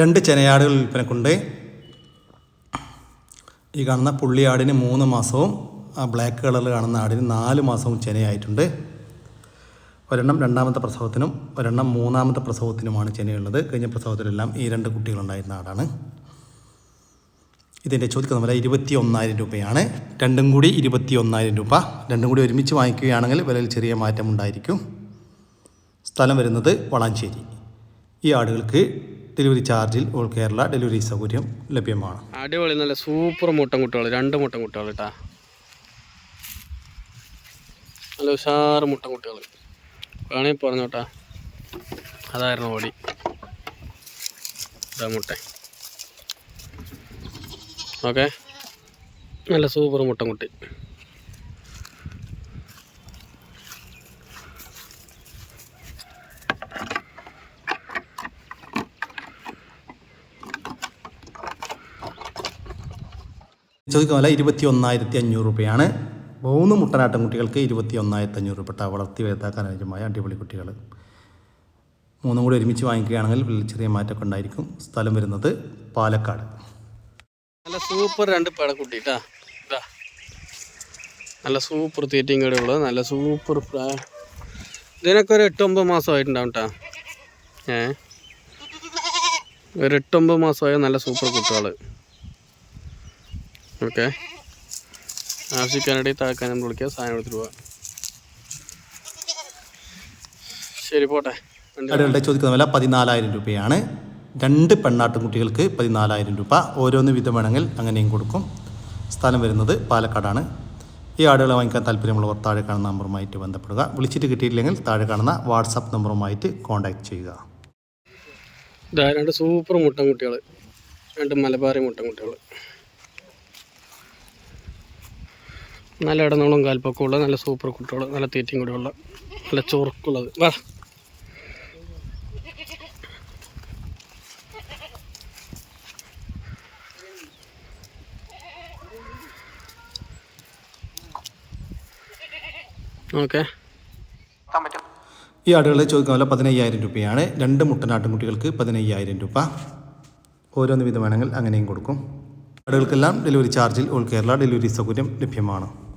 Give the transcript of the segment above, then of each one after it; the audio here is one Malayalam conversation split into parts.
രണ്ട് ചെനയാടുകൾ വിൽപ്പനക്കുണ്ട് ഈ കാണുന്ന പുള്ളിയാടിന് മൂന്ന് മാസവും ആ ബ്ലാക്ക് കളറിൽ കാണുന്ന ആടിന് നാല് മാസവും ചെനയായിട്ടുണ്ട്. ഒരെണ്ണം രണ്ടാമത്തെ പ്രസവത്തിനും ഒരെണ്ണം മൂന്നാമത്തെ പ്രസവത്തിനുമാണ് ചെനയുള്ളത്. കഴിഞ്ഞ പ്രസവത്തിലെല്ലാം ഈ രണ്ട് കുട്ടികളുണ്ടായിരുന്ന ആടാണ്. ഇതിന്റെ ചോദിക്കുന്ന വില ഇരുപത്തി ഒന്നായിരം രൂപയാണ്. രണ്ടും കൂടി ഇരുപത്തി ഒന്നായിരം രൂപ. രണ്ടും കൂടി ഒരുമിച്ച് വാങ്ങിക്കുകയാണെങ്കിൽ വിലയിൽ ചെറിയ മാറ്റം ഉണ്ടായിരിക്കും സ്ഥലം വരുന്നത് വളാഞ്ചേരി. ഈ ആടുകൾക്ക് ഡെലിവറി ചാർജിൽ ഓൾ കേരള ഡെലിവറി സൗകര്യം ലഭ്യമാണ്. അടിപൊളി നല്ല സൂപ്പർ മുട്ടൻ കുട്ടികൾ രണ്ട് മുട്ടൻ കുട്ടികൾ കേട്ടാ നല്ല ഉഷാറ് മുട്ടൻ കുട്ടികൾ. വേണമെങ്കിൽ പറഞ്ഞോട്ടാ. അതായിരുന്നു ഓടി. ഇതാ മുട്ട. ഓക്കെ. നല്ല സൂപ്പർ മുട്ടൻ കുട്ടി. ചോദിക്കുന്ന അല്ല ഇരുപത്തി ഒന്നായിരത്തി അഞ്ഞൂറ് രൂപയാണ്. മൂന്ന് മുട്ടനാട്ടം കുട്ടികൾക്ക് ഇരുപത്തി ഒന്നായിരത്തി അഞ്ഞൂറ് രൂപ. വളർത്തി വലുതാക്കാൻ അനുയോജ്യമായ അടിപൊളി കുട്ടികൾ. മൂന്നും കൂടി ഒരുമിച്ച് വാങ്ങിക്കുകയാണെങ്കിൽ വലിയ ചെറിയ മാറ്റമൊക്കെ ഉണ്ടായിരിക്കും. സ്ഥലം വരുന്നത് പാലക്കാട്. നല്ല സൂപ്പർ രണ്ട് പേടക്കുട്ടി കേട്ടാ നല്ല സൂപ്പർ തീറ്റയും കടയുള്ളത് നല്ല സൂപ്പർ ഇതിനൊക്കെ ഒരു എട്ടൊമ്പത് മാസമായിട്ടുണ്ടാവും കേട്ടാ ഏ? ഒരു എട്ടൊമ്പത് മാസമായ നല്ല സൂപ്പർ കുട്ടികൾ ഓക്കെ. ആവശ്യക്കാരുടെ നമ്മൾ വിളിക്കുക സാധനം എടുത്തിട്ട് പോവാം. ശരി പോട്ടെ. രണ്ട് ആടുകളുടെ ചോദിക്കുന്ന വില പതിനാലായിരം രൂപയാണ്. രണ്ട് പെണ്ണാട്ടും കുട്ടികൾക്ക് പതിനാലായിരം രൂപ. ഓരോന്ന് വിധം വേണമെങ്കിൽ അങ്ങനെയും കൊടുക്കും. സ്ഥലം വരുന്നത് പാലക്കാടാണ്. ഈ ആടുകളെ വാങ്ങിക്കാൻ താല്പര്യമുള്ളവർ താഴെ കാണുന്ന നമ്പറുമായിട്ട് ബന്ധപ്പെടുക. വിളിച്ചിട്ട് കിട്ടിയില്ലെങ്കിൽ താഴെ കാണുന്ന വാട്സാപ്പ് നമ്പറുമായിട്ട് കോൺടാക്ട് ചെയ്യുക. രണ്ട് സൂപ്പർ മുട്ടൻ കുട്ടികൾ രണ്ട് മലബാറി മുട്ടൻ കുട്ടികൾ നല്ല ഇടനോളം കാൽപ്പൊക്കമുള്ള നല്ല സൂപ്പർ കുട്ടികൾ നല്ല തീറ്റയും കൂടിയുള്ള നല്ല ചൊറുക്കുള്ളത്. വാ. ഓക്കെ. ഈ ആടുകളെ ചോദിക്കുന്ന പോലെ പതിനയ്യായിരം രൂപയാണ്. രണ്ട് മുട്ടനാട്ടുംകുട്ടികൾക്ക് പതിനയ്യായിരം രൂപ. ഓരോന്ന് വിധം വേണമെങ്കിൽ അങ്ങനെയും കൊടുക്കും. ആടുകൾക്കെല്ലാം ഡെലിവറി ചാർജിൽ ഓൾ കേരള ഡെലിവറി സൗകര്യം ലഭ്യമാണ്.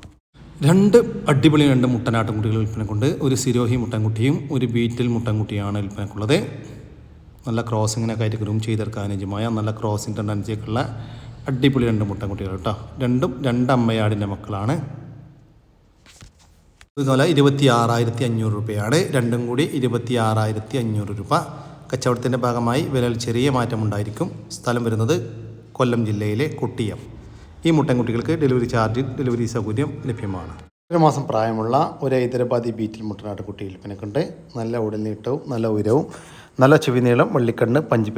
രണ്ട് അടിപൊളി രണ്ട് മുട്ടനാട്ടുംകുട്ടികൾ വിൽപ്പനക്കുണ്ട് ഒരു സിരോഹി മുട്ടൻകുട്ടിയും ഒരു ബീറ്റിൽ മുട്ടൻകുട്ടിയാണ് വിൽപ്പനക്കുള്ളത്. നല്ല ക്രോസിങ്ങിനൊക്കെ ആയിട്ട് ഗ്രൂം ചെയ്തെടുക്കാൻ അനുജമായ നല്ല ക്രോസിംഗ് ടെൻഡൻസിയൊക്കെയുള്ള അടിപൊളി രണ്ട് മുട്ടൻകുട്ടികൾ കേട്ടോ. രണ്ടും രണ്ട് അമ്മയാടിന്റെ മക്കളാണ്. ഇതുപോലെ ഇരുപത്തി ആറായിരത്തി അഞ്ഞൂറ് രൂപയാണ്. രണ്ടും കൂടി ഇരുപത്തി ആറായിരത്തി അഞ്ഞൂറ് രൂപ. കച്ചവടത്തിന്റെ ഭാഗമായി വിലയിൽ ചെറിയ മാറ്റമുണ്ടായിരിക്കും. സ്ഥലം വരുന്നത് കൊല്ലം ജില്ലയിലെ കുട്ടിയം. ഈ മുട്ടൻകുട്ടികൾക്ക് ഡെലിവറി ചാർജിൽ ഡെലിവറി സൗകര്യം ലഭ്യമാണ്. ഒരു മാസം പ്രായമുള്ള ഒരു ഹൈദരാബാദി ബീറ്റിൽ മുട്ടനാട്ട് കുട്ടി വിൽപ്പനക്കുണ്ട്. നല്ല ഉടൽനീട്ടവും നല്ല ഉയരവും നല്ല ചെവി നീളം വള്ളിക്കണ്ണ് പഞ്ച്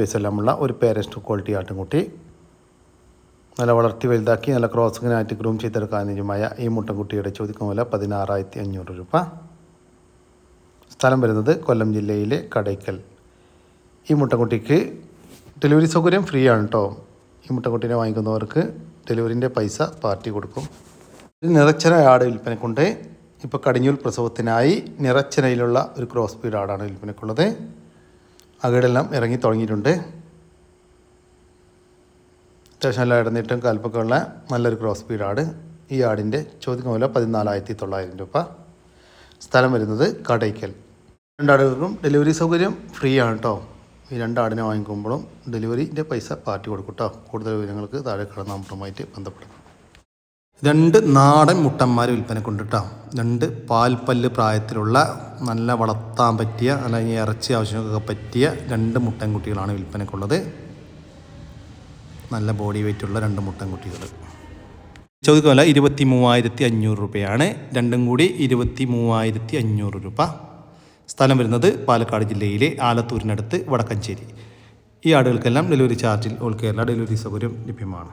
ഒരു പേരസ്റ്റ് ക്വാളിറ്റി ആട്ടുംകുട്ടി നല്ല വളർത്തി വലുതാക്കി നല്ല ക്രോസിങ്ങിനായിട്ട് ഗ്രൂം ചെയ്തെടുക്കാൻ അനുയോജ്യമായ ഈ മുട്ടൻകുട്ടിയുടെ ചോദിക്കുന്ന വില പതിനാറായിരത്തി അഞ്ഞൂറ് രൂപ. സ്ഥലം വരുന്നത് കൊല്ലം ജില്ലയിലെ കടയ്ക്കൽ. ഈ മുട്ടൻകുട്ടിക്ക് ഡെലിവറി സൗകര്യം ഫ്രീ ആണ് കേട്ടോ ഈ മുട്ടൻകുട്ടീനെ വാങ്ങിക്കുന്നവർക്ക് ഡെലിവറിന്റെ പൈസ പാർട്ടി കൊടുക്കും. നിറച്ചന ആട് വിൽപ്പനക്കുണ്ട്. ഇപ്പോൾ കടിഞ്ഞൂൽ പ്രസവത്തിനായി നിറച്ചനയിലുള്ള ഒരു ക്രോസ് ബീഡ് ആടാണ് വിൽപ്പനക്കുള്ളത്. അകടെല്ലാം ഇറങ്ങി തുടങ്ങിയിട്ടുണ്ട്. അത്യാവശ്യം നല്ല ഇടനീട്ടം കാൽപ്പൊക്കെയുള്ള നല്ലൊരു ക്രോസ് സ്പീഡാണ് ഈ ആടിന്റെ ചോദ്യം വില പതിനാലായിരത്തി തൊള്ളായിരം രൂപ. സ്ഥലം വരുന്നത് കടയ്ക്കൽ. രണ്ടാടുകൾക്കും ഡെലിവറി സൗകര്യം ഫ്രീ ആണ് കേട്ടോ ഈ രണ്ടാടിനെ വാങ്ങിക്കുമ്പോഴും ഡെലിവറിന്റെ പൈസ പാർട്ടി കൊടുക്കും കേട്ടോ കൂടുതൽ വിവരങ്ങൾക്ക് താഴെ കിടന്ന നമ്പറുമായിട്ട് ബന്ധപ്പെടും. രണ്ട് നാടൻ മുട്ടന്മാർ വിൽപ്പന കേട്ടോ രണ്ട് പാൽപ്പല്ല് പ്രായത്തിലുള്ള നല്ല വളർത്താൻ പറ്റിയ അല്ലെങ്കിൽ ഇറച്ചി ആവശ്യമൊക്കെ പറ്റിയ രണ്ട് മുട്ടൻകുട്ടികളാണ് വിൽപ്പനക്കുള്ളത്. നല്ല ബോഡി വെയിറ്റ് ഉള്ള രണ്ട് മുട്ടൻകുട്ടികൾ ചോദിക്കുമല്ല ഇരുപത്തി മൂവായിരത്തി അഞ്ഞൂറ് രൂപയാണ്. രണ്ടും കൂടി ഇരുപത്തി മൂവായിരത്തി അഞ്ഞൂറ് രൂപ. സ്ഥലം വരുന്നത് പാലക്കാട് ജില്ലയിലെ ആലത്തൂരിനടുത്ത് വടക്കഞ്ചേരി. ഈ ആടുകൾക്കെല്ലാം ഡെലിവറി ചാർജിൽ ഓൾ കേരള ഡെലിവറി സൗകര്യം ലഭ്യമാണ്.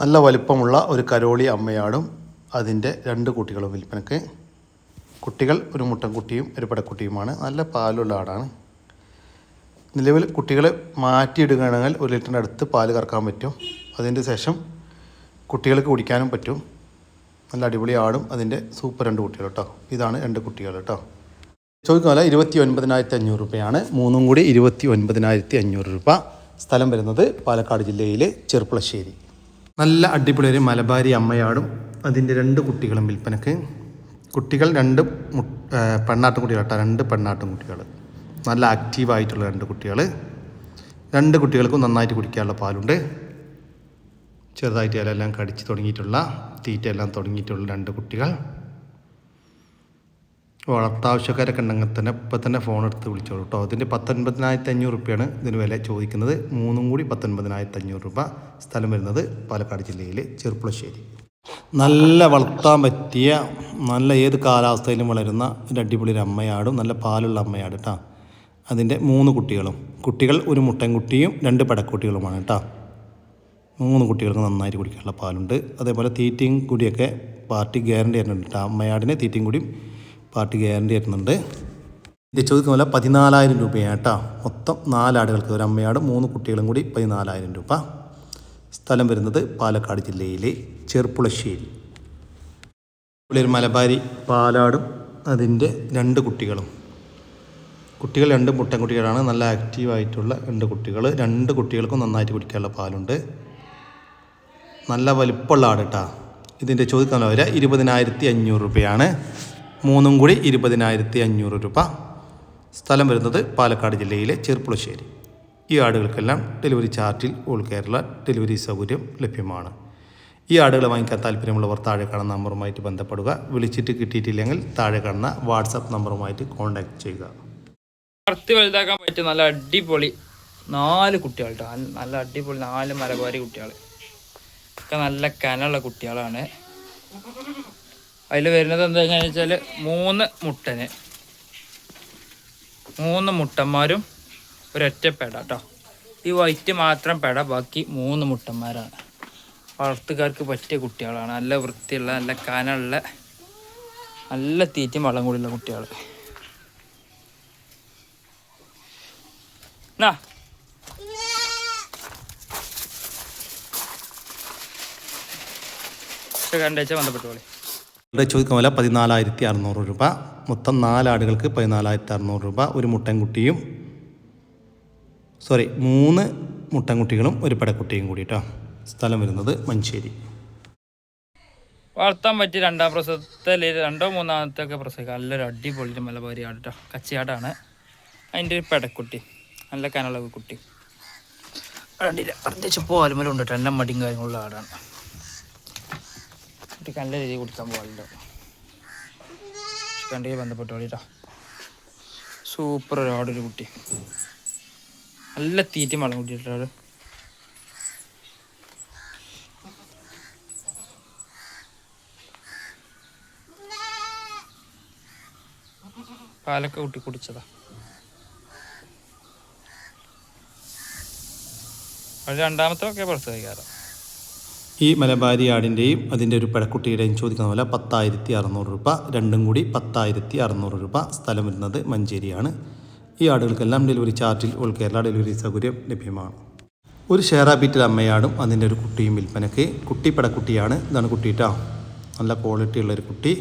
നല്ല വലിപ്പമുള്ള ഒരു കരോളി അമ്മയാടും അതിന്റെ രണ്ട് കുട്ടികളും വിൽപ്പനക്ക് കുട്ടികൾ ഒരു മുട്ടൻകുട്ടിയും ഒരു പടക്കുട്ടിയുമാണ്. നല്ല പാലുള്ള ആടാണ്. നിലവിൽ കുട്ടികളെ മാറ്റിയിടുകയാണെങ്കിൽ ഒരു ലിറ്ററിന്റെ അടുത്ത് പാൽ കറക്കാൻ പറ്റും. അതിന്റെ ശേഷം കുട്ടികൾക്ക് കുടിക്കാനും പറ്റും. നല്ല അടിപൊളി ആടും അതിന്റെ സൂപ്പർ രണ്ട് കുട്ടികൾ കേട്ടോ. ഇതാണ് രണ്ട് കുട്ടികൾ കേട്ടോ. ചോദിക്കുന്ന ഇരുപത്തി ഒൻപതിനായിരത്തി അഞ്ഞൂറ് രൂപയാണ്. മൂന്നും കൂടി ഇരുപത്തി ഒൻപതിനായിരത്തി അഞ്ഞൂറ് രൂപ സ്ഥലം വരുന്നത് പാലക്കാട് ജില്ലയിലെ ചെറുപ്പളശ്ശേരി നല്ല അടിപൊളി ഒരു മലബാരി അമ്മയാടും അതിന്റെ രണ്ട് കുട്ടികളും വിൽപ്പനക്ക്. കുട്ടികൾ രണ്ട് പെണ്ണാട്ടും കുട്ടികളാട്ടോ രണ്ട് പെണ്ണാട്ടും കുട്ടികൾ. നല്ല ആക്റ്റീവായിട്ടുള്ള രണ്ട് കുട്ടികൾ. രണ്ട് കുട്ടികൾക്കും നന്നായിട്ട് കുടിക്കാനുള്ള പാലുണ്ട്. ചെറുതായിട്ട് ഇലയെല്ലാം കടിച്ച് തുടങ്ങിയിട്ടുള്ള തീറ്റയെല്ലാം തുടങ്ങിയിട്ടുള്ള രണ്ട് കുട്ടികൾ. വളർത്താവശ്യക്കാരൊക്കെ ഉണ്ടെങ്കിൽ തന്നെ ഇപ്പം തന്നെ ഫോൺ എടുത്ത് വിളിച്ചോളൂ കേട്ടോ. ഇതിന്റെ പത്തൊൻപതിനായിരത്തി അഞ്ഞൂറ് റുപ്യാണ് ഇതിന് വില ചോദിക്കുന്നത്. മൂന്നും കൂടി പത്തൊൻപതിനായിരത്തി അഞ്ഞൂറ് രൂപ സ്ഥലം വരുന്നത് പാലക്കാട് ജില്ലയിലെ ചെറുപ്പുളശ്ശേരി. നല്ല വളർത്താൻ പറ്റിയ നല്ല ഏത് കാലാവസ്ഥയിലും വളരുന്ന ഒരു അടിപൊളി ഒരു അമ്മയാടും നല്ല പാലുള്ള അമ്മയാട് കേട്ടോ. അതിന്റെ മൂന്ന് കുട്ടികളും. കുട്ടികൾ ഒരു മുട്ടൻകുട്ടിയും രണ്ട് പടക്കുട്ടികളുമാണ് കേട്ടോ. മൂന്ന് കുട്ടികൾക്ക് നന്നായിട്ട് കുടിക്കാനുള്ള പാലുണ്ട്. അതേപോലെ തീറ്റയും കൂടിയൊക്കെ പാർട്ടി ഗ്യാരണ്ടി തരുന്നുണ്ട് കേട്ടോ. അമ്മയാടിന് തീറ്റയും കൂടിയും പാർട്ടി ഗ്യാരണ്ടി തരുന്നുണ്ട് ഇത് ചോദിക്കുന്ന പോലെ പതിനാലായിരം രൂപയാണ് കേട്ടോ. മൊത്തം നാലാടുകൾക്ക് ഒരു അമ്മയാടും മൂന്ന് കുട്ടികളും കൂടി പതിനാലായിരം രൂപ. സ്ഥലം വരുന്നത് പാലക്കാട് ജില്ലയിലെ ചെർപ്പുളശ്ശേരി. ഒരു മലബാരി പാലാടും അതിന്റെ രണ്ട് കുട്ടികളും. കുട്ടികൾ രണ്ട് മുട്ടൻകുട്ടികളാണ് നല്ല ആക്റ്റീവായിട്ടുള്ള രണ്ട് കുട്ടികൾ. രണ്ട് കുട്ടികൾക്കും നന്നായിട്ട് കുടിക്കാനുള്ള പാലുണ്ട്. നല്ല വലിപ്പമുള്ള ആട് കേട്ടോ. ഇതിന്റെ ചോദിക്കാൻ വരെ ഇരുപതിനായിരത്തി അഞ്ഞൂറ് രൂപയാണ്. മൂന്നും കൂടി ഇരുപതിനായിരത്തി അഞ്ഞൂറ് രൂപ. സ്ഥലം വരുന്നത് പാലക്കാട് ജില്ലയിലെ ചെർപ്പുളശ്ശേരി. ഈ ആടുകൾക്കെല്ലാം ഡെലിവറി ചാർട്ടിൽ ഓൾ കേരള ഡെലിവറി സൗകര്യം ലഭ്യമാണ്. ഈ ആടുകളെ വാങ്ങിക്കാൻ താല്പര്യമുള്ളവർ താഴെ കാണുന്ന നമ്പറുമായിട്ട് ബന്ധപ്പെടുക. വിളിച്ചിട്ട് കിട്ടിയിട്ടില്ലെങ്കിൽ താഴെ കാണുന്ന വാട്സാപ്പ് നമ്പറുമായിട്ട് കോൺടാക്ട് ചെയ്യുക. വളർത്തി വലുതാക്കാൻ പറ്റിയ നല്ല അടിപൊളി നാല് കുട്ടികൾ കേട്ടോ നല്ല അടിപൊളി നാല് മലബാരി കുട്ടികൾ ഒക്കെ നല്ല കനുള്ള കുട്ടികളാണ്. അതിൽ വരുന്നത് എന്താണെന്ന് വെച്ചാൽ മൂന്ന് മുട്ടന്. മൂന്ന് മുട്ടന്മാരും ഒരൊറ്റ പെട കേട്ടോ ഈ വൈറ്റ് മാത്രം പെട ബാക്കി മൂന്ന് മുട്ടന്മാരാണ്. വളർത്തുകാർക്ക് പറ്റിയ കുട്ടികളാണ്. നല്ല വൃത്തിയുള്ള നല്ല കനുള്ള നല്ല തീറ്റയും വളം കൂടിയുള്ള കുട്ടികൾ നാ കണ്ടേച്ച ബന്ധപ്പെട്ടോളി ഇവിടെ ചോദിക്കാൻ വില പതിനാലായിരത്തി അറുന്നൂറ് രൂപ. മൊത്തം നാലാടുകൾക്ക് പതിനാലായിരത്തി അറുന്നൂറ് രൂപ ഒരു മുട്ടൻകുട്ടിയും സോറി മൂന്ന് മുട്ടൻകുട്ടികളും ഒരു പെടക്കുട്ടിയും കൂടി കേട്ടോ സ്ഥലം വരുന്നത് മഞ്ചേരി. വളർത്താൻ പറ്റിയ രണ്ടാം പ്രസവത്തിൽ രണ്ടോ മൂന്നാമത്തെ ഒക്കെ പ്രസവിക്കാം. നല്ലൊരു അടിപൊളി മലബാരി ആട് കേട്ടോ കച്ചിയാടാണ്. അതിന്റെ ഒരു പെടക്കുട്ടി. നല്ല കനളവ് കുട്ടി. അടിയില്ല പ്രത്യേകിച്ച് പോലുമലും ഉണ്ട് കേട്ടോ എല്ലാം മടിയും കാര്യങ്ങളുള്ള ആടാണ്. കുട്ടിക്ക് നല്ല രീതിയിൽ കുടിക്കാൻ പോകലുണ്ട് കണ്ടിಗೆ ബന്ധപ്പെട്ടോളി കേട്ടോ സൂപ്പർ ഒരാടൊരു കുട്ടി. നല്ല തീറ്റ വളം കുട്ടിയിട്ടാണ് പാലൊക്കെ കുട്ടി കുടിച്ചതാ. രണ്ടാമത്തെ ഒക്കെ പ്രസവിക്കാറ് ഈ മലബാരി ആടിന്റെയും അതിന്റെ ഒരു പിഴക്കുട്ടിയുടെയും ചോദിക്കുന്ന പോലെ പത്തായിരത്തി അറുന്നൂറ് രൂപ. രണ്ടും കൂടി പത്തായിരത്തി അറുന്നൂറ് രൂപ സ്ഥലം വരുന്നത് മഞ്ചേരിയാണ്. ഈ ആടുകൾക്കെല്ലാം ഡെലിവറി ചാർജിൽ ഓൾ കേരള ഡെലിവറി സൗകര്യം ലഭ്യമാണ്. ഒരു ഷെയറാബീറ്റിൽ അമ്മയാടും അതിന്റെ ഒരു കുട്ടിയും വിൽപ്പനയ്ക്ക്. കുട്ടി പെടക്കുട്ടിയാണ്. ഇതാണ് കുട്ടിയിട്ടാ നല്ല ക്വാളിറ്റി ഉള്ളൊരു കുട്ടി.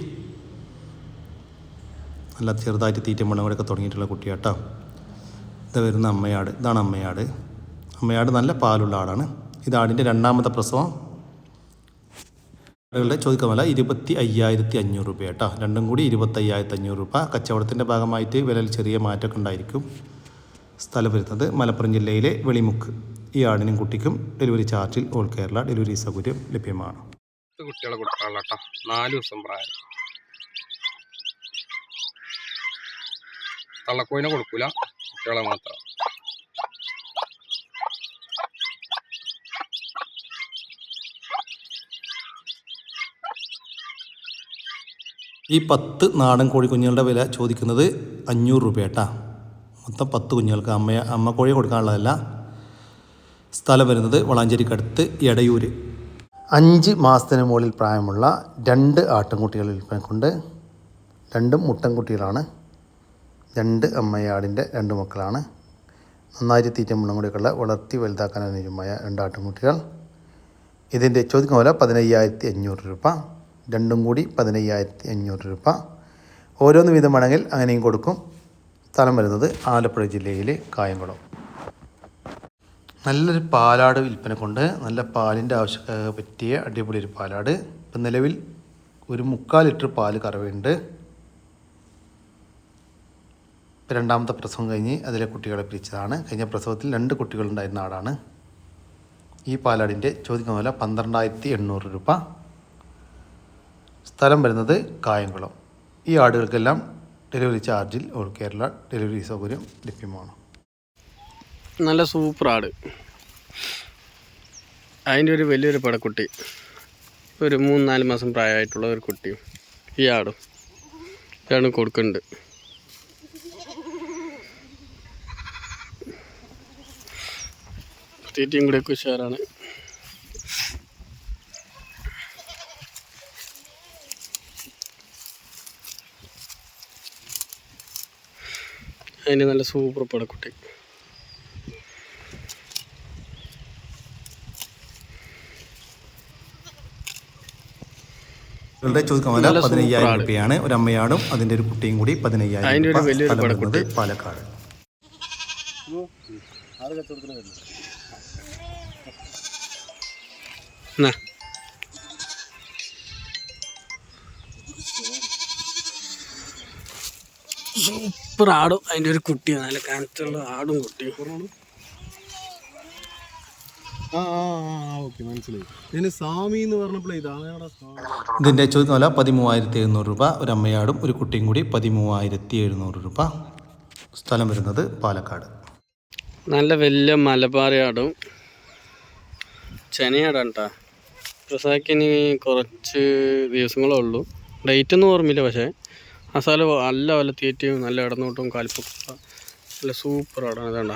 നല്ല ചെറുതായിട്ട് തീറ്റ മണ്ണകൂടെയൊക്കെ തുടങ്ങിയിട്ടുള്ള കുട്ടിയാട്ടോ ഇത് വരുന്ന അമ്മയാട്. ഇതാണ് അമ്മയാട്. അമ്മയാട് നല്ല പാലുള്ള ആടാണ്. ഇതാടിന്റെ രണ്ടാമത്തെ പ്രസവം. ആടുകളുടെ ചോദിക്കാൻ ഇരുപത്തി അയ്യായിരത്തി അഞ്ഞൂറ് രൂപ കേട്ടോ. രണ്ടും കൂടി ഇരുപത്തി അയ്യായിരത്തി അഞ്ഞൂറ് രൂപ. കച്ചവടത്തിന്റെ ഭാഗമായിട്ട് വിലയിൽ ചെറിയ മാറ്റമൊക്കെ ഉണ്ടായിരിക്കും. സ്ഥലം വരുന്നത് മലപ്പുറം ജില്ലയിലെ വെളിമുക്ക്. ഈ ആടിനും കുട്ടിക്കും ഡെലിവറി ചാർജിൽ ഓൾ കേരള ഡെലിവറി സൗകര്യം ലഭ്യമാണ്. കുട്ടികളെ കൊടുക്കാനുള്ള നാല് ദിവസം പ്രായം. തള്ളക്കോയിനെ കൊടുക്കൂല. കുട്ടികളെ മാത്രം. ഈ പത്ത് നാടൻ കോഴിക്കുഞ്ഞുങ്ങളുടെ വില ചോദിക്കുന്നത് അഞ്ഞൂറ് രൂപ കേട്ടാ മൊത്തം പത്ത് കുഞ്ഞുങ്ങൾക്ക് അമ്മ അമ്മ കോഴി കൊടുക്കാനുള്ളതല്ല. സ്ഥലം വരുന്നത് വളാഞ്ചേരിക്കടുത്ത് എടയൂർ അഞ്ച് മാസത്തിന് മുകളിൽ പ്രായമുള്ള രണ്ട് ആട്ടിൻകുട്ടികൾ വിൽപ്പനക്കുണ്ട് രണ്ടും മുട്ടൻകുട്ടികളാണ്. രണ്ട് അമ്മയാടിന്റെ രണ്ട് മക്കളാണ്. നന്നായിട്ട് തീറ്റ മുള്ളും വളർത്തി വലുതാക്കാൻ രണ്ട് ആട്ടിൻകുട്ടികൾ. ഇതിന്റെ ചോദിക്കുന്ന പോലെ പതിനയ്യായിരത്തി അഞ്ഞൂറ് രൂപ. രണ്ടും കൂടി പതിനയ്യായിരത്തി അഞ്ഞൂറ് രൂപ. ഓരോന്ന് വീതമാണെങ്കിൽ അങ്ങനെയും കൊടുക്കും. സ്ഥലം വരുന്നത് ആലപ്പുഴ ജില്ലയിലെ കായംകുളം. നല്ലൊരു പാലാട് വിൽപ്പന കൊണ്ട് നല്ല പാലിന്റെ ആവശ്യം പറ്റിയ അടിപൊളി ഒരു പാലാട്. ഇപ്പം നിലവിൽ ഒരു മുക്കാൽ ലിറ്റർ പാൽ കറവുണ്ട് ഇപ്പം രണ്ടാമത്തെ പ്രസവം കഴിഞ്ഞ് അതിലെ കുട്ടികളെ പിരിച്ചതാണ്. കഴിഞ്ഞ പ്രസവത്തിൽ രണ്ട് കുട്ടികളുണ്ടായിരുന്ന ആടാണ് ഈ പാലാടിന്റെ ചോദിക്കുന്ന പോലെ പന്ത്രണ്ടായിരത്തി എണ്ണൂറ് രൂപ. സ്ഥലം വരുന്നത് കായംകുളം. ഈ ആടുകൾക്കെല്ലാം ഡെലിവറി ചാർജിൽ ഓൾ കേരള ഡെലിവറി സൗകര്യം ലഭ്യമാണ്. നല്ല സൂപ്പർ ആട്. അതിന്റെ ഒരു വലിയൊരു പടക്കുട്ടി. ഒരു മൂന്ന് നാല് മാസം പ്രായമായിട്ടുള്ള ഒരു കുട്ടിയും ഈ ആടും ഇതാണ് കൊടുക്കുന്നുണ്ട് തീറ്റയും കൂടെ ഉഷാറാണ്. അതിന് നല്ല സൂപ്പർ പടക്കുട്ടി. വില പതിനയ്യായിരം രൂപയാണ്. ഒരു അമ്മയാടും അതിന്റെ ഒരു കുട്ടിയും കൂടി പതിനയ്യായിരം അതിന്റെ സ്ഥലം വരുന്നത് സൂപ്പർ ആടും. അതിന്റെ ഒരു കുട്ടിയാണ് നല്ല കനത്തുള്ള ആടും കുട്ടിയും. ഇതിന്റെ ഇതിന്റെ ചോദിക്കുന്ന വില പതിമൂവായിരത്തി എഴുന്നൂറ് രൂപ. ഒരു അമ്മയാടും ഒരു കുട്ടിയും കൂടി പതിമൂവായിരത്തി എഴുന്നൂറ് രൂപ. സ്ഥലം വരുന്നത് പാലക്കാട്. നല്ല വലിയ മലബാറിയാടും ചെനയാടാണ് കേട്ടോ പ്രസാക്കിന് കുറച്ച് ദിവസങ്ങളേ ഉള്ളൂ. ഡേറ്റ് ഒന്നും ഓർമ്മയില്ല പക്ഷേ. ആ സ്ഥലം നല്ല വല്ല തീറ്റയും നല്ല ഇടനോട്ടവും കാൽപ്പൊക്കെ നല്ല സൂപ്പർ ആടാണ് ഇതാണ്ട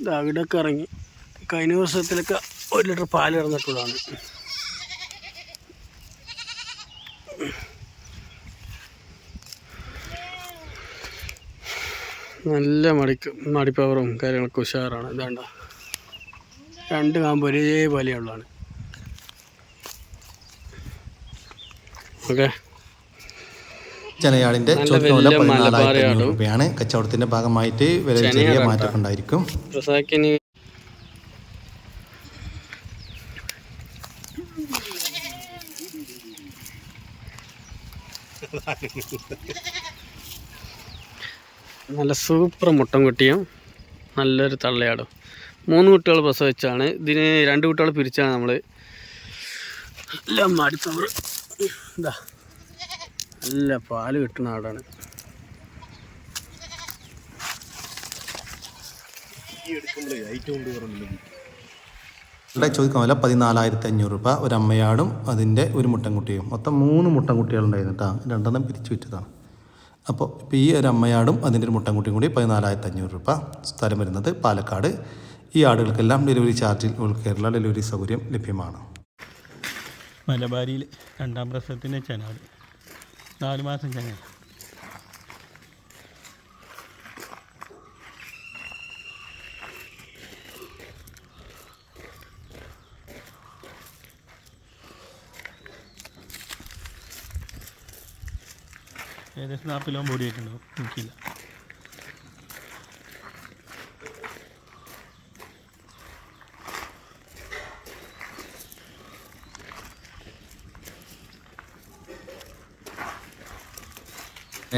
ഇത് അവിടെയൊക്കെ ഇറങ്ങി. കഴിഞ്ഞ ദിവസത്തിലൊക്കെ ഒരു ലിറ്റർ പാൽ ഇറന്നിട്ടുള്ളതാണ്. നല്ല മടിക്ക് മടിപ്പവറും കാര്യങ്ങളൊക്കെ ഉഷാറാണ്. ഇതാണ്ട രണ്ട് കാമ്പ് ഒരേ പോലെയുള്ളതാണ് ഓക്കെ. ജനയാടിന്റെ ചോദ്യം പതിനാലായിരത്തി അഞ്ഞൂറ് രൂപയാണ്. കച്ചവടത്തിന്റെ ഭാഗമായിട്ട് വില ചെറിയ മാറ്റം ഉണ്ടായിരിക്കും. നല്ല സൂപ്പർ മുട്ടൻകുട്ടിയും നല്ലൊരു തള്ളയാടും. മൂന്ന് കുട്ടികൾ പ്രസവിച്ചാണ്. ഇതിന് രണ്ട് കുട്ടികൾ പിരിച്ചാണ് നമ്മൾ എല്ലാം മാടിത്തവർ ഇതാ നല്ല പാൽ കിട്ടുന്ന ആടാണ്. ഇവിടെ ചോദിക്കാൻ വില പതിനാലായിരത്തി അഞ്ഞൂറ് രൂപ. ഒരു അമ്മയാടും അതിന്റെ ഒരു മുട്ടൻകുട്ടിയും. മൊത്തം മൂന്ന് മുട്ടൻകുട്ടികളുണ്ടായിരുന്നു കേട്ടോ. രണ്ടെണ്ണം പിരിച്ചു വിറ്റതാണ്. അപ്പോൾ ഇപ്പോൾ ഈ ഒരു അമ്മയാടും അതിന്റെ ഒരു മുട്ടൻകുട്ടിയും കൂടി പതിനാലായിരത്തി അഞ്ഞൂറ് രൂപ സ്ഥലം വരുന്നത് പാലക്കാട്. ഈ ആടുകൾക്കെല്ലാം ഡെലിവറി ചാർജിൽ ഓൾ കേരള ഡെലിവറി സൗകര്യം ലഭ്യമാണ്. മലബാരിയിൽ രണ്ടാം പ്രസവത്തിന്റെ ചെനാട്. നാല് മാസം ചെന ഏകദേശം നാൽപ്പത് കിലോ ബോഡി ആയിട്ടുണ്ടാവും. എനിക്കില്ല.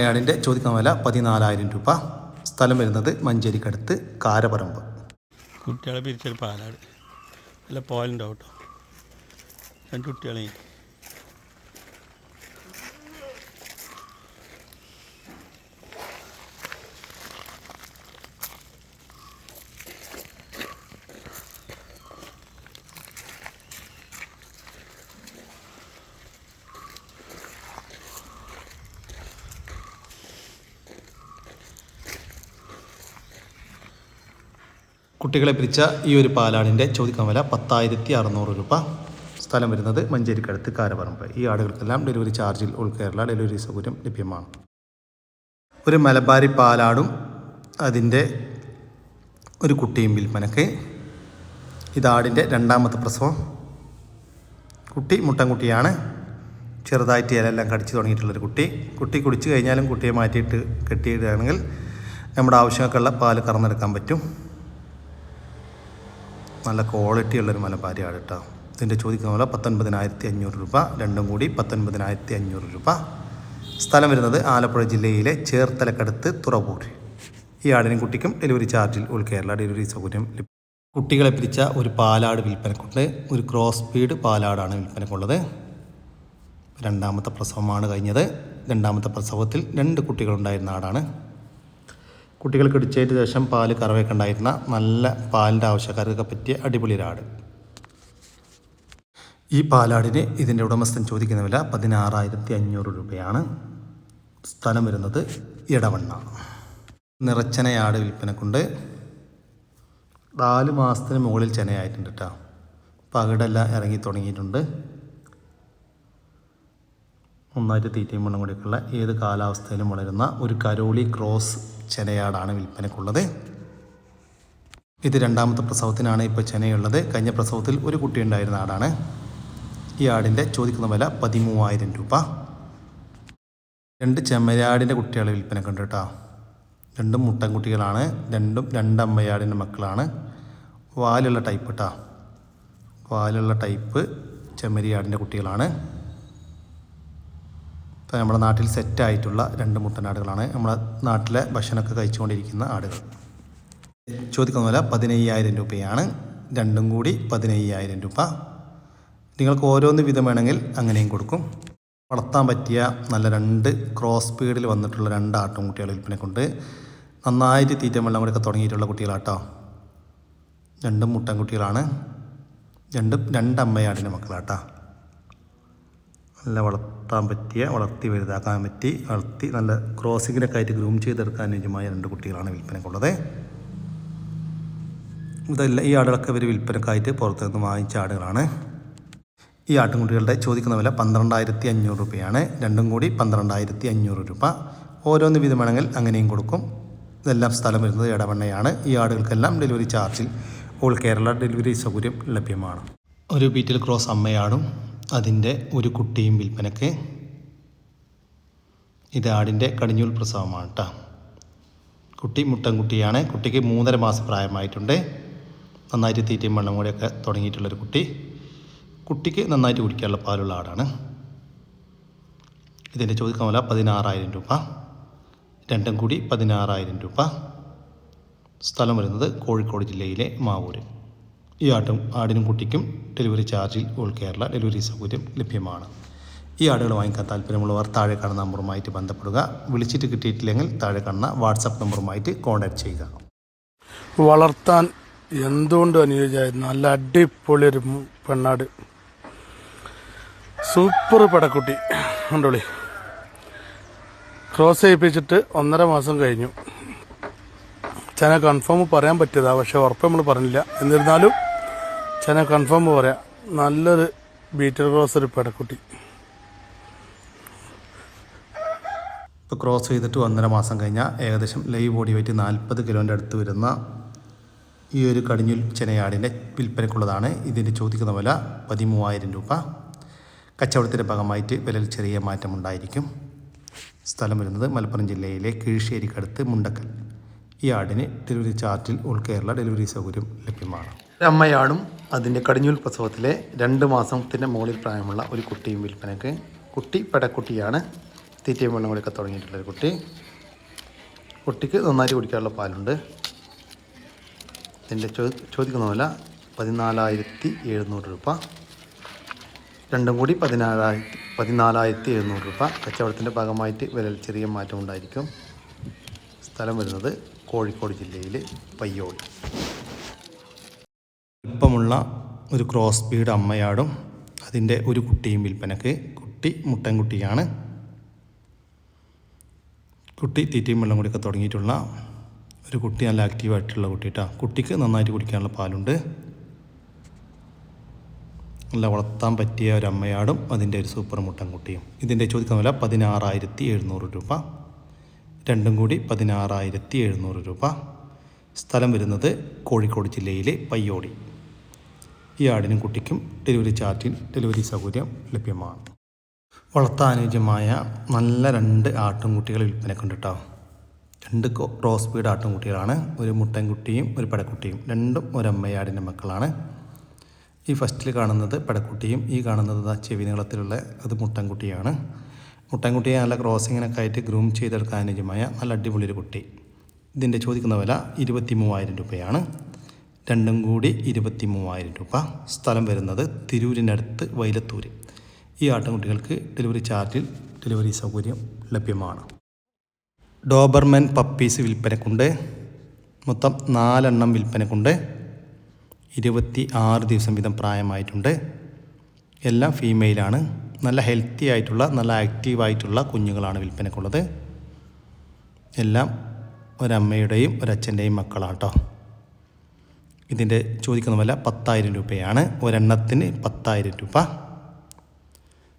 ആടിന്റെ ചോദിക്കുന്ന വില പതിനാലായിരം രൂപ. സ്ഥലം വരുന്നത് മഞ്ചേരിക്കടുത്ത് കാരപറമ്പ്. കുട്ടികളെ പിരിച്ചൊരു പാലാട്. നല്ല പോലുണ്ടാവും കേട്ടോ. രണ്ട് കുട്ടികളെ കുട്ടികളെ പിരിച്ച ഈ ഒരു പാലാടിന്റെ ചോദിക്കുന്ന വില പത്തായിരത്തി അറുന്നൂറ് രൂപ. സ്ഥലം വരുന്നത് മഞ്ചേരിക്കടുത്ത് കാരപറമ്പ് ഈ ആടുകൾക്കെല്ലാം ഡെലിവറി ചാർജിൽ ഉൾ കേരള ഡെലിവറി സൗകര്യം ലഭ്യമാണ്. ഒരു മലബാരി പാലാടും അതിന്റെ ഒരു കുട്ടിയും വിൽപ്പനക്ക് ഇതാടിന്റെ രണ്ടാമത്തെ പ്രസവം. കുട്ടി മുട്ടൻകുട്ടിയാണ് ചെറുതായിട്ട് ഇലയെല്ലാം കടിച്ചു തുടങ്ങിയിട്ടുള്ളൊരു കുട്ടി. കുട്ടി കുടിച്ചു കഴിഞ്ഞാലും കുട്ടിയെ മാറ്റിയിട്ട് കെട്ടിയിടുകയാണെങ്കിൽ നമ്മുടെ ആവശ്യമൊക്കെയുള്ള പാൽ കറന്നെടുക്കാൻ പറ്റും. നല്ല ക്വാളിറ്റി ഉള്ളൊരു മലബാരിയാണ് കേട്ടോ ഇതിന്റെ ചോദിക്കുന്ന പോലെ പത്തൊൻപതിനായിരത്തി അഞ്ഞൂറ് രൂപ രണ്ടും കൂടി പത്തൊൻപതിനായിരത്തി അഞ്ഞൂറ് രൂപ. സ്ഥലം വരുന്നത് ആലപ്പുഴ ജില്ലയിലെ ചേർത്തലക്കടുത്ത് തുറവൂർ. ഈ ആടിനും കുട്ടിക്കും ഡെലിവറി ചാർജിൽ ഉൾ കേരള ഡെലിവറി സൗകര്യം കുട്ടികളെ പിരിച്ച ഒരു പാലാട് വിൽപ്പനക്കുണ്ട്. ഒരു ക്രോസ് സ്പീഡ് പാലാടാണ് വിൽപ്പനക്കുള്ളത്. രണ്ടാമത്തെ പ്രസവമാണ് കഴിഞ്ഞത്. രണ്ടാമത്തെ പ്രസവത്തിൽ രണ്ട് കുട്ടികളുണ്ടായിരുന്ന ആടാണ്. കുട്ടികൾ ഇടിച്ചതിന് ശേഷം പാൽ കറവയൊക്കെ ഉണ്ടായിരുന്ന നല്ല പാലിന്റെ ആവശ്യക്കാർക്കൊക്കെ പറ്റിയ അടിപൊളി ഒരാട് ഈ പാലാടിന് ഇതിന്റെ ഉടമസ്ഥൻ ചോദിക്കുന്ന വില പതിനാറായിരത്തി അഞ്ഞൂറ് രൂപയാണ്. സ്ഥലം വരുന്നത് ഇടവണ്ണ. നിറച്ചനയാട് വിൽപ്പനക്കുണ്ട്. നാല് മാസത്തിന് മുകളിൽ ചെനയായിട്ടുണ്ട് കേട്ടോ പകിടെല്ലാം ഇറങ്ങി തുടങ്ങിയിട്ടുണ്ട്. നന്നായിട്ട് തീറ്റയും മണ്ണും കൂടിയൊക്കെയുള്ള ഏത് കാലാവസ്ഥയിലും വളരുന്ന ഒരു കരോളി ക്രോസ് ചെനയാടാണ് വിൽപ്പനക്കുള്ളത് ഇത് രണ്ടാമത്തെ പ്രസവത്തിനാണ് ഇപ്പോൾ ചെനയുള്ളത്. കഴിഞ്ഞ പ്രസവത്തിൽ ഒരു കുട്ടി ഉണ്ടായിരുന്ന ആടാണ്. ഈ ആടിന്റെ ചോദിക്കുന്ന വില പതിമൂവായിരം രൂപ. രണ്ട് ചെമ്മരാടിന്റെ കുട്ടികളെ വിൽപ്പനക്കുണ്ട് കേട്ടോ. രണ്ടും മുട്ടൻകുട്ടികളാണ്. രണ്ടും രണ്ട് അമ്മയാടിന്റെ മക്കളാണ്. വാലുള്ള ടൈപ്പ് കേട്ടോ. വാലുള്ള ടൈപ്പ് ചെമ്മരിയാടിന്റെ കുട്ടികളാണ്. നമ്മുടെ നാട്ടിൽ സെറ്റായിട്ടുള്ള രണ്ട് മുട്ടനാടുകളാണ്. നമ്മുടെ നാട്ടിലെ ഭക്ഷണമൊക്കെ കഴിച്ചുകൊണ്ടിരിക്കുന്ന ആടുകൾ. ചോദിക്കുന്ന പോലെ പതിനയ്യായിരം രൂപയാണ്. രണ്ടും കൂടി പതിനയ്യായിരം രൂപ. നിങ്ങൾക്ക് ഓരോന്ന് വിധം വേണമെങ്കിൽ അങ്ങനെയും കൊടുക്കും. വളർത്താൻ പറ്റിയ നല്ല രണ്ട് ക്രോസ് സ്പീഡിൽ വന്നിട്ടുള്ള രണ്ട് ആട്ടുംകുട്ടികളെ വിൽപ്പന കൊണ്ട് നന്നായിട്ട് തീറ്റ വെള്ളം കൂടിയൊക്കെ തുടങ്ങിയിട്ടുള്ള കുട്ടികളാട്ടോ. രണ്ടും മുട്ടൻ കുട്ടികളാണ് രണ്ടും രണ്ടമ്മയാടിന്റെ മക്കളാട്ടാ. നല്ല വളർത്താൻ പറ്റിയ വളർത്തി വലുതാക്കാൻ പറ്റി വളർത്തി നല്ല ക്രോസിങ്ങിനൊക്കെ ആയിട്ട് ഗ്രൂം ചെയ്തെടുക്കാൻ അനുയോജ്യമായ രണ്ട് കുട്ടികളാണ് വിൽപ്പനക്കുള്ളത് ഇതെല്ലാം ഈ ആടുകളൊക്കെ ഇവർ വിൽപ്പനക്കായിട്ട് പുറത്തു നിന്ന് വാങ്ങിച്ച ആടുകളാണ്. ഈ ആട്ടുംകുട്ടികളുടെ ചോദിക്കുന്ന വില പന്ത്രണ്ടായിരത്തി അഞ്ഞൂറ് രൂപയാണ്. രണ്ടും കൂടി പന്ത്രണ്ടായിരത്തി അഞ്ഞൂറ് രൂപ. ഓരോന്ന് വിധമാണെങ്കിൽ അങ്ങനെയും കൊടുക്കും. ഇതെല്ലാം സ്ഥലം വരുന്നത് ഇടവണ്ണയാണ് ഈ ആടുകൾക്കെല്ലാം ഡെലിവറി ചാർജിൽ ഓൾ കേരള ഡെലിവറി സൗകര്യം ലഭ്യമാണ്. ഒരു ബീറ്റിൽ ക്രോസ് അമ്മയാടും. അതിന്റെ ഒരു കുട്ടിയും വിൽപ്പനക്ക് ഇത് ആടിന്റെ കടിഞ്ഞൂൽ പ്രസവമാണ് കേട്ടോ കുട്ടി കുട്ടിയാണ്. കുട്ടിക്ക് മൂന്നര മാസം പ്രായമായിട്ടുണ്ട്. നന്നായിട്ട് തീറ്റയും വെള്ളം കൂടിയൊക്കെ തുടങ്ങിയിട്ടുള്ളൊരു കുട്ടി. കുട്ടിക്ക് നന്നായിട്ട് കുടിക്കാനുള്ള പാലുള്ള ആടാണ്. ഇതിന്റെ ചോദിക്കാൻ വില പതിനാറായിരം രൂപ. രണ്ടും കൂടി പതിനാറായിരം രൂപ. സ്ഥലം വരുന്നത് കോഴിക്കോട് ജില്ലയിലെ മാവൂര്. ഈ ആട്ടും ആടിനും കുട്ടിക്കും ഡെലിവറി ചാർജിൽ ഓൾ കേരള ഡെലിവറി സൗകര്യം ലഭ്യമാണ്. ഈ ആടുകൾ വാങ്ങിക്കാൻ താല്പര്യമുള്ളവർ താഴെ കാണുന്ന നമ്പറുമായിട്ട് ബന്ധപ്പെടുക. വിളിച്ചിട്ട് കിട്ടിയിട്ടില്ലെങ്കിൽ താഴെ കാണുന്ന വാട്സപ്പ് നമ്പറുമായിട്ട് കോൺടാക്റ്റ് ചെയ്യുക. വളർത്താൻ എന്തുകൊണ്ടും അനുയോജ്യമായ നല്ല അടിപൊളി ഒരു പെണ്ണാട്. സൂപ്പർ പടക്കുട്ടി. കണ്ടോളി ക്രോസ് ചെയ്യിപ്പിച്ചിട്ട് ഒന്നര മാസം കഴിഞ്ഞു. ചന കൺഫേം പറയാൻ പറ്റിയതാണ് പക്ഷെ ഉറപ്പ് നമ്മൾ പറഞ്ഞില്ല. എന്നിരുന്നാലും ചന കൺഫേം പറയാം. നല്ലൊരു ബീറ്റർ ക്രോസ് ഒരു പെടക്കുട്ടി ഇപ്പോൾ ക്രോസ് ചെയ്തിട്ട് ഒന്നര മാസം കഴിഞ്ഞാൽ ഏകദേശം ലൈവ് ബോഡി വെയിറ്റ് നാൽപ്പത് കിലോന്റെ അടുത്ത് വരുന്ന ഈ ഒരു കടിഞ്ഞുൽ ചെനയാടിന്റെ വിൽപ്പനയ്ക്കുള്ളതാണ്. ഇതിന്റെ ചോദിക്കുന്ന വില പതിമൂവായിരം രൂപ. കച്ചവടത്തിന്റെ ഭാഗമായിട്ട് വിലയിൽ ചെറിയ മാറ്റമുണ്ടായിരിക്കും സ്ഥലം വരുന്നത് മലപ്പുറം ജില്ലയിലെ കീഴ്ശ്ശേരിക്കടുത്ത് മുണ്ടക്കൽ. ഈ ആടിന് ഡെലിവറി ചാർട്ടിൽ ഉൾ കേരള ഡെലിവറി സൗകര്യം ലഭ്യമാണ്. അമ്മയാടും അതിന്റെ കടിഞ്ഞൂൽ പ്രസവത്തിലെ രണ്ട് മാസത്തിന്റെ മുകളിൽ പ്രായമുള്ള ഒരു കുട്ടിയും വിൽപ്പനക്ക് കുട്ടി പെടക്കുട്ടിയാണ്. തീറ്റയും വെള്ളം കൊടുക്കാൻ തുടങ്ങിയിട്ടുള്ളൊരു കുട്ടി. കുട്ടിക്ക് നന്നായിട്ട് കുടിക്കാനുള്ള പാലുണ്ട്. ഇതിന്റെ ചോ ചോദിക്കുന്ന വില പതിനാലായിരത്തി എഴുന്നൂറ് രൂപ. രണ്ടും കൂടി പതിനാലായിരത്തി പതിനാലായിരത്തി എഴുന്നൂറ് രൂപ. കച്ചവടത്തിന്റെ ഭാഗമായിട്ട് വിലയിൽ ചെറിയ മാറ്റമുണ്ടായിരിക്കും. സ്ഥലം വരുന്നത് കോഴിക്കോട് ജില്ലയിൽ പയ്യോളി. ഇപ്പമുള്ള ഒരു ക്രോസ് ബീഡ് അമ്മയാടും അതിന്റെ ഒരു കുട്ടിയും വിൽപ്പനക്ക് കുട്ടി മുട്ടൻകുട്ടിയാണ് കുട്ടി തീറ്റയും വെള്ളം കുടിക്കാൻ തുടങ്ങിയിട്ടുള്ള ഒരു കുട്ടി നല്ല ആക്റ്റീവായിട്ടുള്ള കുട്ടിയിട്ടാ കുട്ടിക്ക് നന്നായിട്ട് കുടിക്കാനുള്ള പാലുണ്ട്. നല്ല വളർത്താൻ പറ്റിയ ഒരു അമ്മയാടും അതിന്റെ ഒരു സൂപ്പർ മുട്ടൻകുട്ടിയും ഇതിന്റെ ചോദിക്കുന്ന വില പതിനാറായിരത്തി എഴുന്നൂറ് രൂപ. രണ്ടും കൂടി പതിനാറായിരത്തി എഴുന്നൂറ് രൂപ. സ്ഥലം വരുന്നത് കോഴിക്കോട് ജില്ലയിലെ പയ്യോടി. ഈ ആടിനും കുട്ടിക്കും ഡെലിവറി ചാർജിൽ ഡെലിവറി സൗകര്യം ലഭ്യമാണ്. വളർത്താനുയോജ്യമായ നല്ല രണ്ട് ആട്ടുംകുട്ടികൾ വിൽപ്പനക്കുണ്ട് കേട്ടോ രണ്ട് ക്രോസ് ബീഡ് ആട്ടുംകുട്ടികളാണ് ഒരു മുട്ടൻകുട്ടിയും ഒരു പടക്കുട്ടിയും. രണ്ടും ഒരമ്മയാടിന്റെ മക്കളാണ്. ഈ ഫസ്റ്റിൽ കാണുന്നത് പടക്കുട്ടിയും ഈ കാണുന്നത് ആ ചെവി നീളത്തിലുള്ള അത് മുട്ടൻകുട്ടിയാണ്. മുട്ടൻകുട്ടിയെ നല്ല ക്രോസിങ്ങിനൊക്കെ ആയിട്ട് ഗ്രൂം ചെയ്തെടുക്കാൻ അനുയോജ്യമായ നല്ല അടിപൊളി ഒരു കുട്ടി. ഇതിന്റെ ചോദിക്കുന്ന വില ഇരുപത്തി മൂവായിരം രൂപയാണ്. രണ്ടും കൂടി ഇരുപത്തി മൂവായിരം രൂപ. സ്ഥലം വരുന്നത് തിരൂരിനടുത്ത് വൈലത്തൂര്. ഈ ആട്ടിൻകുട്ടികൾക്ക് ഡെലിവറി ചാർജിൽ ഡെലിവറി സൗകര്യം ലഭ്യമാണ്. ഡോബർമൻ പപ്പീസ് വിൽപ്പനക്കുണ്ട്. മൊത്തം നാലെണ്ണം വിൽപ്പനക്കുണ്ട്. ഇരുപത്തി ആറ് ദിവസം വീതം പ്രായമായിട്ടുണ്ട്. എല്ലാം ഫീമെയിലാണ്. നല്ല ഹെൽത്തി ആയിട്ടുള്ള നല്ല ആക്റ്റീവായിട്ടുള്ള കുഞ്ഞുങ്ങളാണ് വിൽപ്പനക്കുള്ളത്. എല്ലാം ഒരമ്മയുടെയും ഒരച്ഛന്റെയും മക്കളാണ് കേട്ടോ ഇതിന്റെ ചോദിക്കുന്ന വില പത്തായിരം രൂപയാണ്. ഒരെണ്ണത്തിന് പത്തായിരം രൂപ.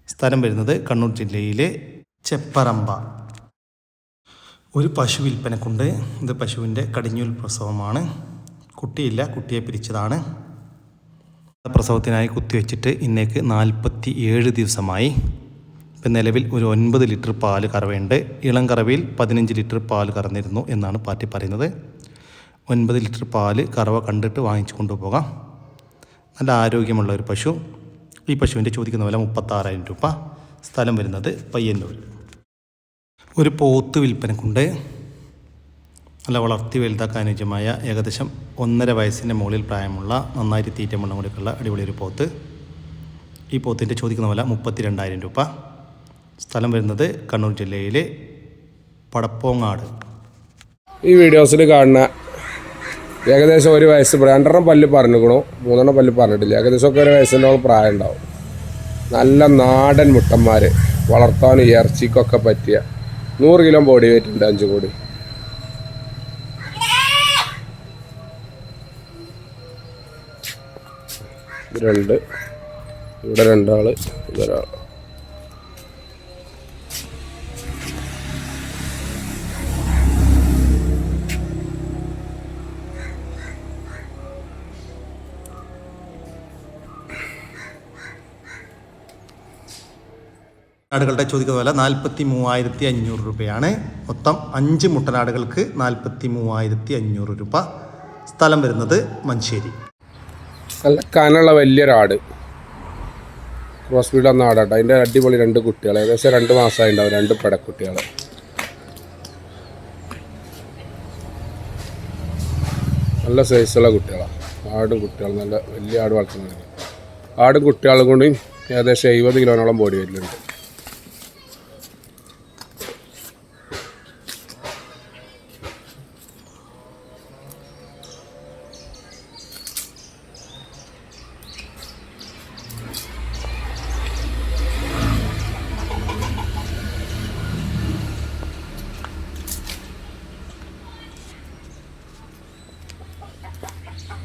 സ്ഥലം വരുന്നത് കണ്ണൂർ ജില്ലയിലെ ചെപ്പറമ്പ. ഒരു പശു വിൽപ്പനക്കുണ്ട്. ഇത് പശുവിന്റെ കടിഞ്ഞൂൽ പ്രസവമാണ്. കുട്ടിയില്ല കുട്ടിയെ പിരിച്ചതാണ്. പ്രസവത്തിനായി കുത്തിവെച്ചിട്ട് ഇന്നേക്ക് നാൽപ്പത്തി ഏഴ് ദിവസമായി. ഇപ്പം നിലവിൽ ഒരു ഒൻപത് ലിറ്റർ പാൽ കറവയുണ്ട്. ഇളം കറവയിൽ പതിനഞ്ച് ലിറ്റർ പാൽ കറന്നിരുന്നു എന്നാണ് പാർട്ടി പറയുന്നത്. ഒൻപത് ലിറ്റർ പാൽ കറവ കണ്ടിട്ട് വാങ്ങിച്ചു കൊണ്ടുപോകാം. നല്ല ആരോഗ്യമുള്ള ഒരു പശു. ഈ പശുവിന്റെ ചോദിക്കുന്ന വില മുപ്പത്താറായിരം രൂപ. സ്ഥലം വരുന്നത് പയ്യന്നൂർ ഒരു പോത്ത് വിൽപ്പനക്കുണ്ട്. നല്ല വളർത്തി വലുതാക്കാൻ അനുയോജ്യമായ ഏകദേശം ഒന്നര വയസ്സിന്റെ മുകളിൽ പ്രായമുള്ള നന്നായിട്ട് തീറ്റ മണ്ണം കൊടുക്കുള്ള അടിപൊളി ഒരു പോത്ത്. ഈ പോത്തിന്റെ ചോദിക്കുന്ന വില മുപ്പത്തി രണ്ടായിരം രൂപ. സ്ഥലം വരുന്നത് കണ്ണൂർ ജില്ലയിലെ പടപ്പോങ്ങാട്. ഈ വീഡിയോസിൽ കാണുന്ന ഏകദേശം ഒരു വയസ്സ് രണ്ടെണ്ണം പല്ല് പറഞ്ഞിരിക്കണു. മൂന്നെണ്ണം പല്ല് പറഞ്ഞിട്ടില്ല. ഏകദേശം ഒക്കെ ഒരു വയസ്സിന്റെ പ്രായം ഉണ്ടാവും. നല്ല നാടൻ മുട്ടന്മാർ വളർത്താനും ഇറച്ചിക്കൊക്കെ പറ്റിയ നൂറ് കിലോ ബോഡി വെയിറ്റ് ഉണ്ട് അഞ്ചു കോടി രണ്ട്. ഇവിടെ രണ്ടാൾ ഇതൊരാൾ ആടുകളുടെ ചോദിക്കുന്ന വില നാൽപ്പത്തി മൂവായിരത്തി അഞ്ഞൂറ് രൂപയാണ്. മൊത്തം അഞ്ച് മുട്ടനാടുകൾക്ക് നാൽപ്പത്തി മൂവായിരത്തി അഞ്ഞൂറ് രൂപ സ്ഥലം വരുന്നത് മഞ്ചേരി. നല്ല കനുള്ള വലിയൊരാട്. ക്രോസ് വീട് എന്ന ആടാട്ടോ. അതിന്റെ അടിപൊളി രണ്ട് കുട്ടികൾ. ഏകദേശം രണ്ട് മാസമായി ഉണ്ടാവും രണ്ട് പടക്കുട്ടികൾ. നല്ല സൈസുള്ള കുട്ടികളാണ് ആടും കുട്ടികൾ നല്ല വലിയ ആട് വളർത്തുന്നുണ്ട് ആടും കുട്ടികളും കൊണ്ട് ഏകദേശം എഴുപത് കിലോനോളം ബോഡി വരുന്നുണ്ട്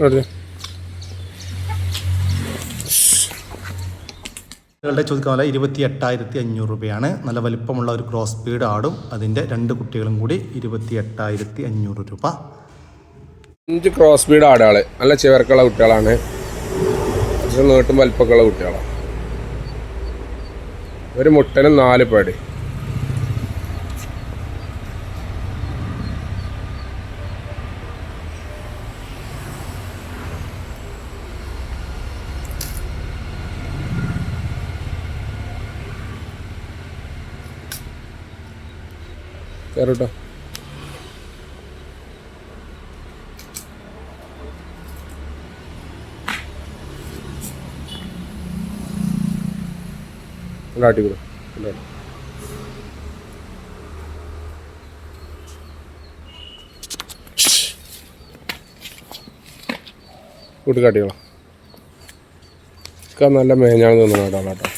അതെ. ചോദിക്കാൻ പോലെ ഇരുപത്തി എട്ടായിരത്തി അഞ്ഞൂറ് രൂപയാണ്. നല്ല വലിപ്പമുള്ള ഒരു ക്രോസ് ബീഡ് ആടും. അതിന്റെ രണ്ട് കുട്ടികളും കൂടി ഇരുപത്തി എട്ടായിരത്തി അഞ്ഞൂറ് രൂപ. അഞ്ച് ക്രോസ് ബീഡ് ആടുകൾ നല്ല ചിവർക്കുള്ള കുട്ടികളാണ്. നീട്ടും വലിപ്പക്കുള്ള കുട്ടികളാണ്. ഒരു മുട്ടനും നാല് പേടി. കൂട്ടി ഒക്കെ നല്ല മേഞ്ഞാണ് തോന്നുന്നു കേട്ടോ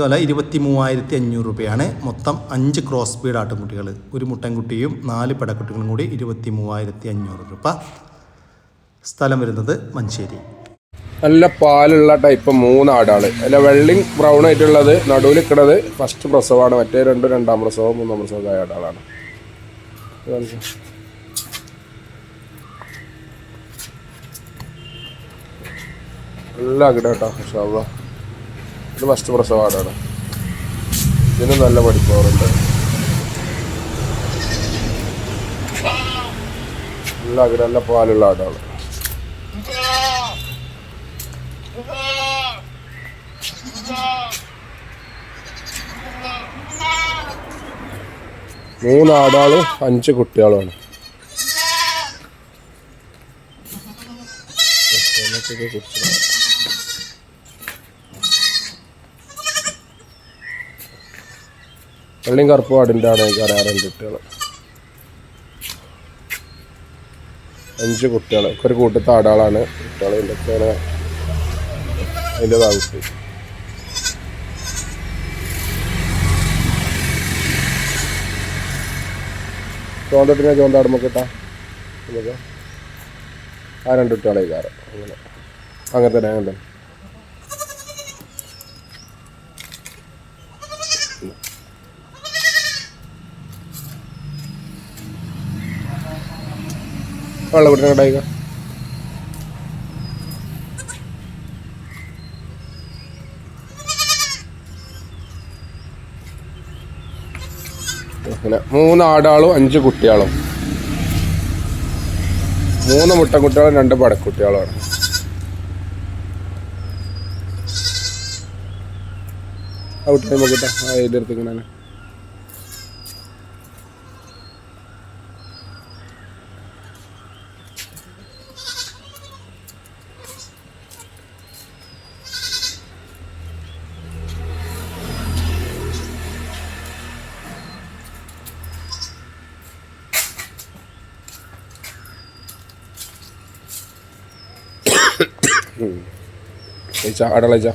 വില ഇരുപത്തി മൂവായിരത്തി അഞ്ഞൂറ് രൂപയാണ്. മൊത്തം അഞ്ച് ക്രോസ് ബീഡ് ആട്ടുംകുട്ടികൾ. ഒരു മുട്ടൻകുട്ടിയും നാല് പെടക്കുട്ടികളും കൂടി ഇരുപത്തി മൂവായിരത്തി അഞ്ഞൂറ് രൂപ. സ്ഥലം വരുന്നത് മഞ്ചേരി. നല്ല പാലുള്ള ടൈപ്പ് മൂന്ന് ആടാണ് അല്ല വെള്ളിങ് ബ്രൗൺ ആയിട്ടുള്ളത്. നടുവിൽ ഇക്കണത് ഫസ്റ്റ് പ്രസവമാണ്. മറ്റേ രണ്ട് രണ്ടാം പ്രസവം മൂന്നാം പ്രസവം ആയ ആടാളാണ് നല്ല അകിട കേട്ടോ ഷാവ ഇത് ഫസ്റ്റ് പ്രസവമാണ് ഇതിന് നല്ല പഠിപ്പവറുണ്ട് നല്ല നല്ല പാലുള്ള ആടാണ് മൂന്ന് അഞ്ച് കുട്ടികളുമാണ് വെള്ളിയും കറുപ്പും ആടിന്റെ ആണ് അറിയാറുണ്ട് കുട്ടികൾ അഞ്ച് കുട്ടികൾ ഒരു കൂട്ടത്തെ ആടാളാണ് കുട്ടികൾ ഇതൊക്കെയാണ് അതിന്റെ താമസി ചോന്തട്ടിനെ ചോന്താടുമ്പോൾ കിട്ടാം നമുക്ക് ആ രണ്ട് കുട്ടികളെ കാരണം അങ്ങനെ. അങ്ങനെ തന്നെ അങ്ങനെ തന്നെ വെള്ളക്കുട്ടിനെ കണ്ടായിക്കാം അങ്ങനെ മൂന്ന് ആടാളും അഞ്ച് കുട്ടികളും. മൂന്ന് മുട്ടക്കുട്ടികളും രണ്ട് പടക്കുട്ടികളുമാണ്. ആ നമുക്ക് കിട്ടാം ആ അടുത്ത് ഇങ്ങനെ കഴിച്ചാ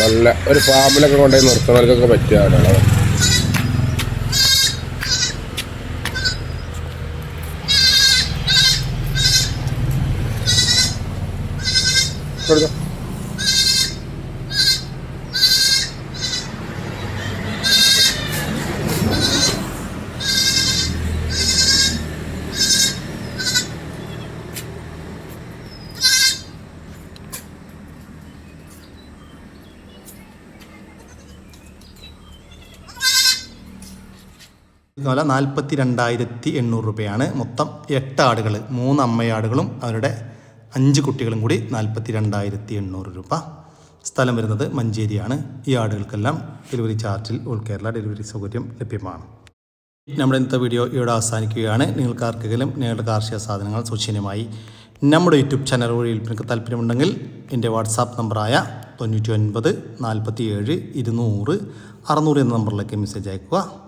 നല്ല ഒരു ഫാമിലൊക്കെ കൊണ്ടുപോയി നിർത്തുന്നവർക്കൊക്കെ പറ്റിയ ആടാണ് വില നാൽപ്പത്തി രണ്ടായിരത്തി എണ്ണൂറ് രൂപയാണ്. മൊത്തം എട്ട് ആടുകൾ മൂന്ന് അമ്മയാടുകളും അവരുടെ അഞ്ച് കുട്ടികളും കൂടി നാൽപ്പത്തി രണ്ടായിരത്തി എണ്ണൂറ് രൂപ. സ്ഥലം വരുന്നത് മഞ്ചേരിയാണ്. ഈ ആടുകൾക്കെല്ലാം ഡെലിവറി ചാർജിൽ ഓൾ കേരള ഡെലിവറി സൗകര്യം ലഭ്യമാണ്. നമ്മുടെ ഇന്നത്തെ വീഡിയോ ഇവിടെ അവസാനിക്കുകയാണ്. നിങ്ങൾക്ക് ആർക്കെങ്കിലും നിങ്ങളുടെ കാർഷിക സാധനങ്ങൾ സൗജന്യമായി നമ്മുടെ യൂട്യൂബ് ചാനൽ വഴി വിൽപ്പനയ്ക്ക് താല്പര്യമുണ്ടെങ്കിൽ എന്റെ വാട്സാപ്പ് നമ്പറായ തൊണ്ണൂറ്റി ഒൻപത് നാൽപ്പത്തി ഏഴ് ഇരുന്നൂറ് അറുന്നൂറ് എന്ന നമ്പറിലേക്ക് മെസ്സേജ് അയക്കുക